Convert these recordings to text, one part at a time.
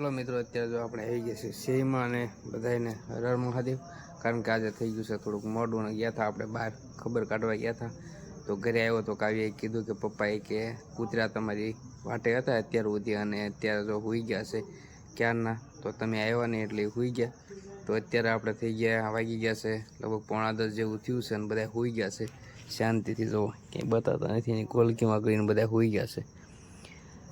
ચાલો મિત્રો, અત્યારે જો આપણે આવી ગયા છે સેમાં અને બધાને હર મહાદેવ. કારણ કે આજે થઈ ગયું છે થોડુંક મોડું અને ગયા હતા આપણે બહાર, ખબર કાઢવા ગયા હતા. તો ઘરે આવ્યો તો કાવ્યએ કીધું કે પપ્પાએ કે કૂતરા તમારી વાટે હતા અત્યાર સુધી અને અત્યારે જો હોઈ ગયા છે ક્યારના? તો તમે આવ્યા નહીં એટલે હોઈ ગયા. તો અત્યારે આપણે થઈ ગયા, વાગી ગયા છે લગભગ પોણા દસ જેવું થયું છે અને બધા હોઈ ગયા છે. શાંતિથી જો ક્યાંય બતાતા નથી એની કોલકીમાં કરીને બધા હોઈ ગયા છે.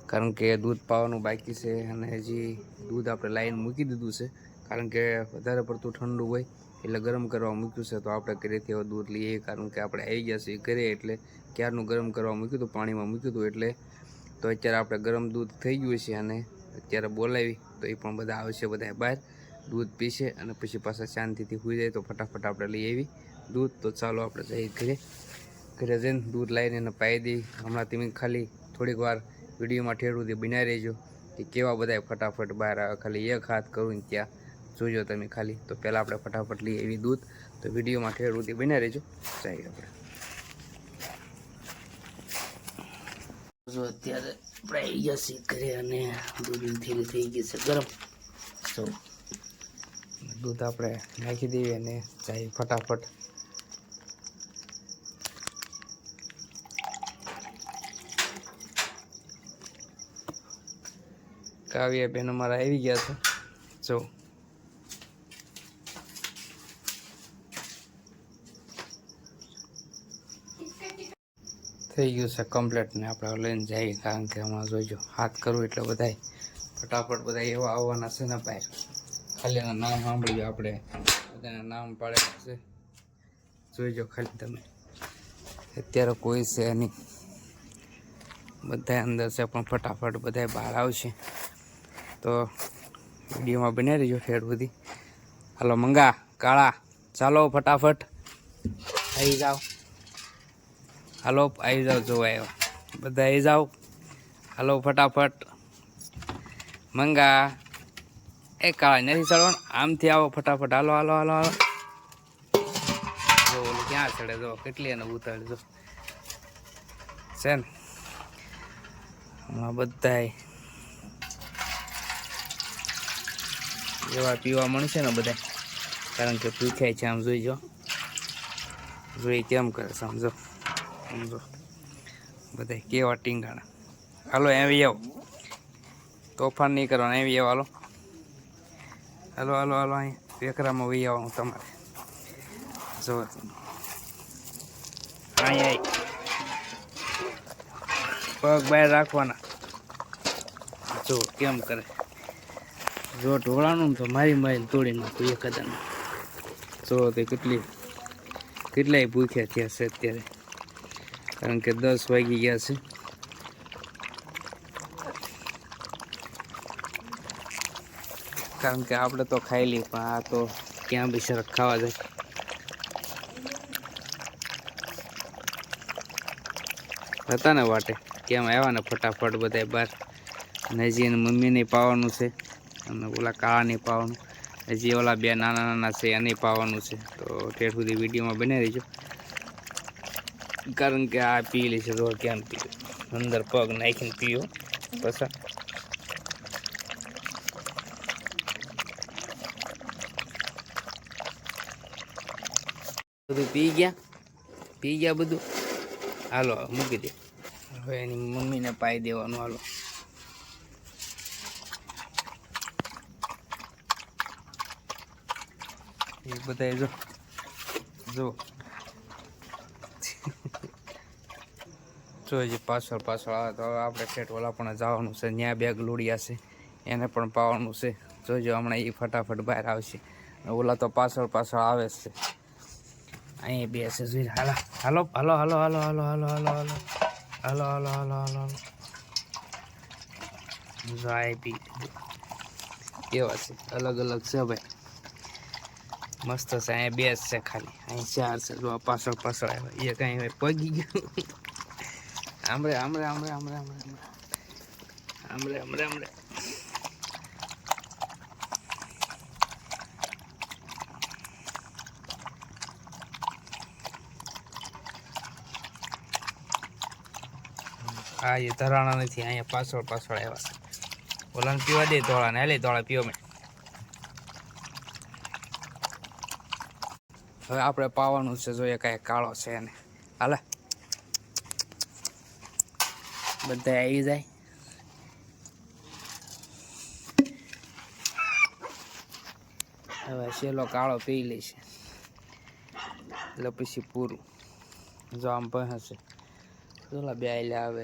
કારણ કે દૂધ પાવાનું બાકી છે અને હજી દૂધ આપણે લાઈન મૂકી દીધું છે. કારણ કે વધારે પડતું ઠંડુ હોય એટલે ગરમ કરવા મૂક્યું છે, તો આપણે ઘરેથી હવે દૂધ લઈએ. કારણ કે આપણે આવી ગયા છીએ ઘરે એટલે ક્યારનું ગરમ કરવા મૂક્યું હતું, પાણીમાં મૂક્યું હતું એટલે. તો અત્યારે આપણે ગરમ દૂધ થઈ ગયું છે અને અત્યારે બોલાવી, તો એ પણ બધા આવશે બધા બહાર. દૂધ પીશે અને પછી પાછા શાંતિથી સુઈ જાય, તો ફટાફટ આપણે લઈ આવી દૂધ. તો ચાલો આપણે જઈએ ઘરે. ઘરે જઈને દૂધ લાવીને એને પાઈ દઈ હમણાં તમે ખાલી થોડીક વાર વિડીયોમાં ઠેરવું તે બનાવી રહેજો. કે કેવા બધા ફટાફટ બહાર આવે, ખાલી એક હાથ કરું ત્યાં. જોજો તમે ખાલી. તો પહેલાં આપણે ફટાફટ લઈએ એવી દૂધ. તો વિડીયોમાં ઠેરવું તે બનાવી રહેજો. જઈએ આપણે. જો અત્યારે આપણે આવી ગયા છીએ ઘરે અને દૂધ ધીરે થઈ ગઈ છે ગરમ. તો દૂધ આપણે નાખી દઈએ અને ચાય ફટાફટ કાવ્ય બેન અમારા આવી ગયા છે. જો. થઈ ગયું છે કમ્પ્લેટ ને આપણે લઈને જઈએ, કારણ કે હમણાં જોઈજો હાથ કરું એટલે બધાય ફટાફટ બધા એવા આવવાના છે ને બહાર ખાલી એના નામ સાંભળ્યું આપણે, બધાના નામ પાડેલા છે. જોઈજો ખાલી તમે. અત્યારે કોઈ છે નહીં. બધા અંદર છે પણ ફટાફટ બધા બહાર આવશે. તો વિડીયોમાં બનાવી રહીજો ઠેર બધી. હાલો, મંગા, કાળા, ચાલો ફટાફટ. આવી જાઓ. હાલો આવી જાઓ, જોવા આવ્યો બધા આવી જાઓ. હાલો, ફટાફટ. મંગા, એ કાળા નથી ચડવાનું. આમથી આવો ફટાફટ. હાલો હાલો હાલો હાલો. જો, ઓલું ક્યાં ચડે? જો, કેટલી એને ઉતાડજો છે ને? હમણાં બધાય એવા પીવા મળશે ને બધા. કારણ કે ભૂખ્યા છે, આમ જોઈજો જોઈ કેમ કરે સમજો સમજો બધા કેવા ટીંગાણા. હાલો, એવી આવો. તોફાન નહીં કરવાનું, એવી આવો, હાલો. હાલો હાલો હાલો અહીંયા વેકરામાં વહી આવો હું તમારે. જો. અહીંયા પગ બહાર રાખવાના. જો, કેમ કરે? જો ઢોળાનું તો મારી મારી તોડી નાખું એક હજાર જો તે કેટલી કેટલાય ભૂખ્યા થયા છે અત્યારે. કારણ કે દસ વાગી ગયા છે. કારણ કે આપણે તો ખાઈ લઈએ પણ આ તો ક્યાં બી સરખ ખાવા જાય. હતા ને વાટે. કેમ આવ્યા ને ફટાફટ બધા બહાર. નજી અને મમ્મીને પાવાનું છે. અને ઓલા કાળા નહીં પાવાનું. હજી ઓલા બે નાના નાના છે, એને પાવાનું છે. તો ઠેર સુધી વિડીયોમાં બનાવી રહીજો. કારણ કે આ પી લે છે રોડ કેમ પીવું? અંદર પગ નાખીને પીવો પછી બધું પી ગયા? પી ગયા બધું? હાલો, મૂકી દે. હવે એની મમ્મીને પાઈ દેવાનું, હાલો. એ બધા જો. જો. જો હજી પાછળ પાછળ આવે તો આપણે ઠેઠ ઓલા પણ જવાનું છે. ત્યાં બેગ લોડિયા છે. એને પણ પાવાનું છે. જોજો હમણાં એ ફટાફટ બહાર આવશે. ઓલા તો પાછળ પાછળ આવે છે. અહીં બે છે જોઈ હાલો. હાલો હાલો હાલો હાલો હાલો હાલો હાલો હાલો. હાલો હાલો હાલો હાલો હાલો. જાય પી. કેવા છે? અલગ અલગ છે ભાઈ. મસ્ત છે, અહીંયા બે છે ખાલી. અહીં ચાર છે, જો પાછળ પાછળ આવ્યા. એ અહીં પગી ગયું. આમરે આમરે આમરે આમરે આમરે. આમરે આમરે આમરે. હા એ ધરાણા નથી, અહીંયા પાછળ પાછળ આવ્યા છે. ઓલાને પીવા દે ધોળાને. ને ધોળા, પીવો મેં. હવે આપણે પાવાનું છે, જોઈએ કાંઈ કાળો છે એને હાલે. બધા આવી જાય. હવે છેલ્લો કાળો પી લઈશ એટલે પછી પૂરું. જો આમ પણ હશે પેલા બે આયલા આવે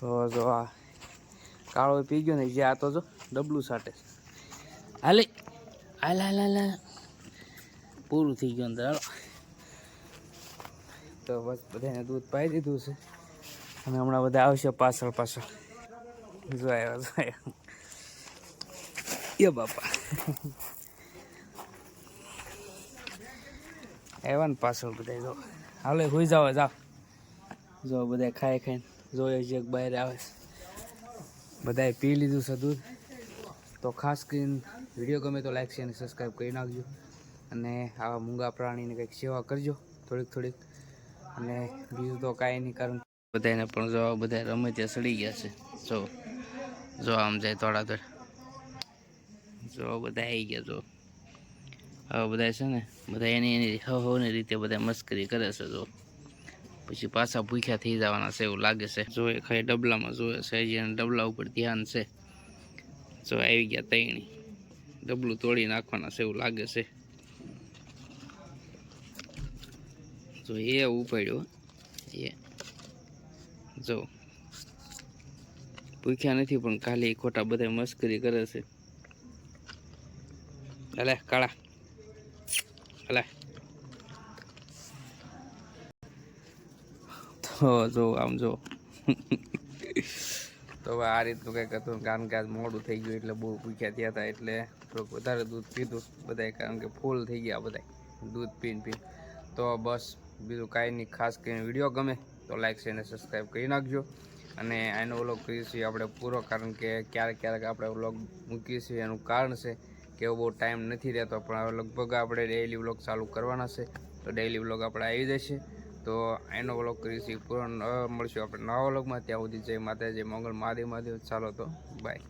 તો જો આ કાળો પી ગયો ને, જે આ તો જો ડબલું સાટે. હાલે, હાલ હાલ હાલ. પૂરું થઈ ગયું અંદર, હાલો. તો બસ બધાને દૂધ પાઈ દીધું છે. અને હમણાં બધા આવશે પાછળ પાછળ. જો આવ્યા જો આવ્યા એ બાપા. આવ્યા ને પાછળ બધા જો. હાલે, હોઈ જાવ જાવ જો બધા ખાઈ ખાઈને. જોઈએ છે બહાર આવે બધાએ પી લીધું છે દૂધ. તો ખાસ કરીને વીડિયો ગમે તો લાઈક છે અને સબસ્ક્રાઈબ કરી નાખજો. અને આવા મૂંગા પ્રાણીની કંઈક સેવા કરજો થોડીક થોડીક. અને બીજું તો કાંઈ નહીં, કારણ બધાને પણ જો બધા રમે ત્યાં સડી ગયા છે. જો જો આમ જાય થોડા થોડા જો બધા આવી ગયા, જો. હવે બધા છે ને બધા એની એની હવની રીતે બધા મસ્કરી કરે છે, જો. પછી પાછા ભૂખ્યા થઈ જવાના છે એવું લાગે છે. જો એ ખાલી ડબલામાં જોવે છે, હજી ડબલા ઉપર ધ્યાન છે. જો આવી ગયા તૈણી. ડબલું તોડી નાખવાના છે એવું લાગે છે. જો એ ઉપાડ્યો, એ. જો. ભૂખ્યા નથી, પણ ખાલી ખોટા બધા મસ્કરી કરે છે. અલે કાળા. અલે જો, આમ જો. તો હવે આ રીતનું કંઈક હતું કારણ કે આજ મોડું થઈ ગયું એટલે બહુ ભૂખ્યા થયા હતા એટલે થોડુંક વધારે દૂધ પીધું બધાએ કારણ કે ફૂલ થઈ ગયા બધા દૂધ પીને પીને. તો બસ, બીજું કાંઈ નહીં, ખાસ કરીને વીડિયો ગમે તો લાઈક છે અને સબસ્ક્રાઈબ કરી નાખજો. અને આનો વ્લોગ કરીશું આપણે પૂરો, કારણ કે ક્યારેક ક્યારેક આપણે વ્લોગ મૂકીએ છીએ, એનું કારણ છે કે એવો બહુ ટાઈમ નથી રહેતો, પણ હવે લગભગ આપણે ડેઈલી વ્લોગ ચાલુ કરવાના છે. તો ડેઈલી વ્લોગ આપણે આવી જશે. તો એનો વ્લોગ કરીશું પૂરો મળશું આપણે નવા વ્લોગમાં. ત્યાં સુધી જય માતા જય મંગળ મહાદેવ મહાદેવ. ચાલો તો બાય